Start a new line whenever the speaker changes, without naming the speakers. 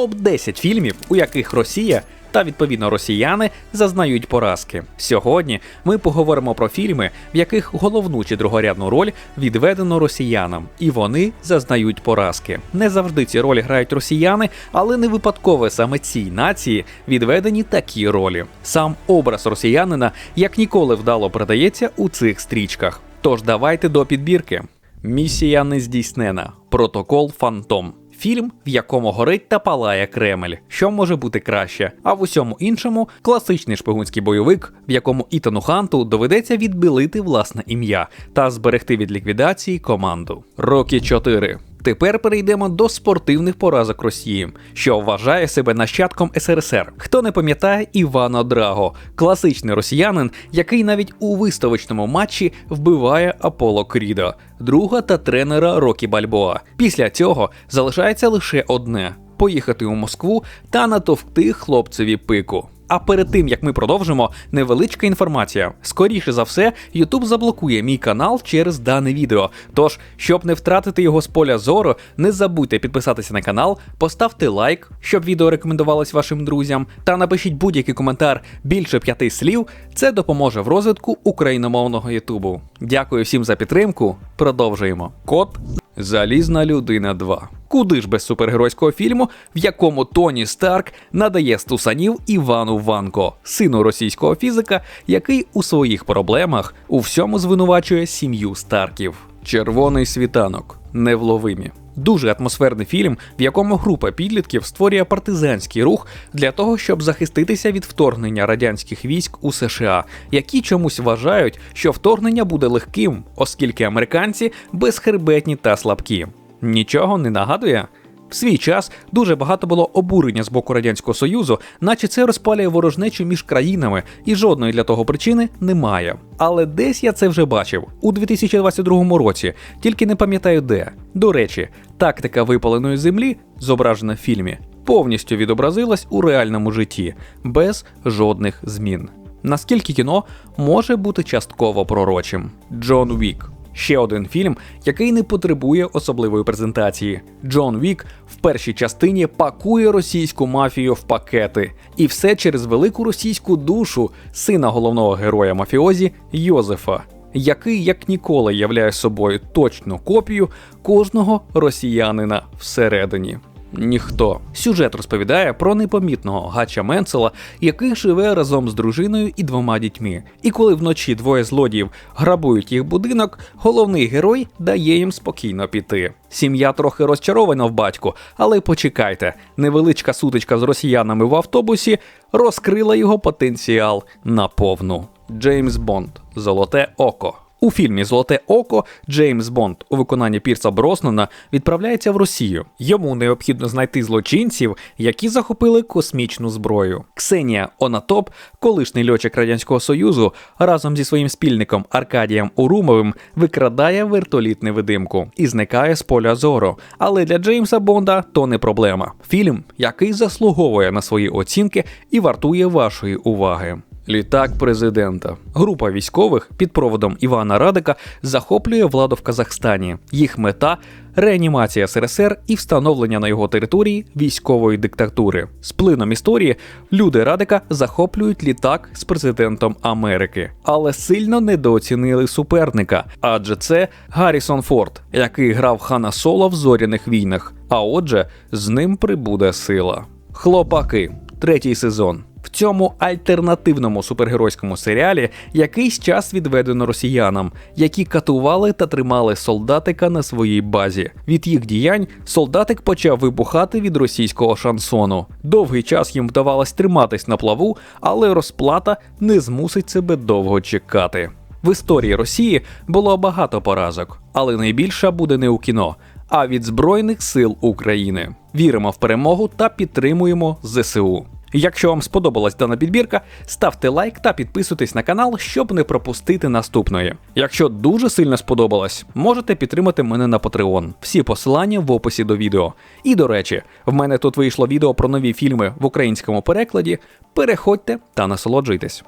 Топ 10 фільмів, у яких Росія та відповідно росіяни зазнають поразки. Сьогодні ми поговоримо про фільми, в яких головну чи другорядну роль відведено росіянам, і вони зазнають поразки. Не завжди ці ролі грають росіяни, але не випадково саме цій нації відведені такі ролі. Сам образ росіянина як ніколи вдало передається у цих стрічках. Тож давайте до підбірки. Місія не здійснена. Протокол Фантом. Фільм, в якому горить та палає Кремль, що може бути краще. А в усьому іншому класичний шпигунський бойовик, в якому Ітану Ханту доведеться відбілити власне ім'я та зберегти від ліквідації команду. Рокі 4. Тепер перейдемо до спортивних поразок Росії, що вважає себе нащадком СРСР. Хто не пам'ятає Івана Драго, класичний росіянин, який навіть у виставочному матчі вбиває Аполло Кріда, друга та тренера Рокі Бальбоа. Після цього залишається лише одне поїхати у Москву та натовкти хлопцеві пику. А перед тим як ми продовжимо, невеличка інформація. Скоріше за все, YouTube заблокує мій канал через дане відео. Тож, щоб не втратити його з поля зору, не забудьте підписатися на канал, поставте лайк, щоб відео рекомендувалось вашим друзям, та напишіть будь-який коментар більше п'яти слів. Це допоможе в розвитку україномовного Ютубу. Дякую всім за підтримку. Продовжуємо. Код Залізна людина 2. Куди ж без супергеройського фільму, в якому Тоні Старк надає стусанів Івану Ванко, сину російського фізика, який у своїх проблемах у всьому звинувачує сім'ю Старків. Червоний світанок невловимі. Дуже атмосферний фільм, в якому група підлітків створює партизанський рух для того, щоб захиститися від вторгнення радянських військ у США, які чомусь вважають, що вторгнення буде легким, оскільки американці безхребетні та слабкі. Нічого не нагадує. В свій час дуже багато було обурення з боку радянського союзу, наче це розпалює ворожнечу між країнами, і жодної для того причини немає. Але десь я це вже бачив у 2022 році, тільки не пам'ятаю де. До речі, тактика випаленої землі, зображена в фільмі, повністю відобразилась у реальному житті, без жодних змін. Наскільки кіно може бути частково пророчим? Джон Вік. Ще один фільм, який не потребує особливої презентації. Джон Вік в першій частині пакує російську мафію в пакети, і все через велику російську душу сина головного героя мафіозі Йозефа, який як ніколи являє собою точну копію кожного росіянина всередині. Ніхто сюжет розповідає про непомітного гача Менцела, який живе разом з дружиною і двома дітьми. І коли вночі двоє злодіїв грабують їх будинок, головний герой дає їм спокійно піти. Сім'я трохи розчарована в батьку, але почекайте, невеличка сутичка з росіянами в автобусі розкрила його потенціал наповну. Джеймс Бонд Золоте око. У фільмі Золоте око Джеймс Бонд у виконанні Пірса Броснана відправляється в Росію. Йому необхідно знайти злочинців, які захопили космічну зброю. Ксенія Онатоп, колишній льотчик радянського союзу, разом зі своїм спільником Аркадієм Урумовим викрадає вертоліт невидимку і зникає з поля зору. Але для Джеймса Бонда то не проблема. Фільм, який заслуговує на свої оцінки і вартує вашої уваги. Літак президента. Група військових під проводом Івана Радика захоплює владу в Казахстані. Їх мета реанімація СРСР і встановлення на його території військової диктатури. З плином історії люди Радика захоплюють літак з президентом Америки, але сильно недооцінили суперника, адже це Гаррісон Форд, який грав Хана Соло в зоряних війнах. А отже, з ним прибуде сила. Хлопаки, третій сезон. В цьому альтернативному супергеройському серіалі якийсь час відведено росіянам, які катували та тримали солдатика на своїй базі. Від їх діянь солдатик почав вибухати від російського шансону. Довгий час їм вдавалось триматись на плаву, але розплата не змусить себе довго чекати. В історії Росії було багато поразок, але найбільша буде не у кіно, а від Збройних сил України. Віримо в перемогу та підтримуємо ЗСУ. Якщо вам сподобалась дана підбірка, ставте лайк та підписуйтесь на канал, щоб не пропустити наступної. Якщо дуже сильно сподобалось, можете підтримати мене на Patreon. Всі посилання в описі до відео. І до речі, в мене тут вийшло відео про нові фільми в українському перекладі. Переходьте та насолоджуйтесь.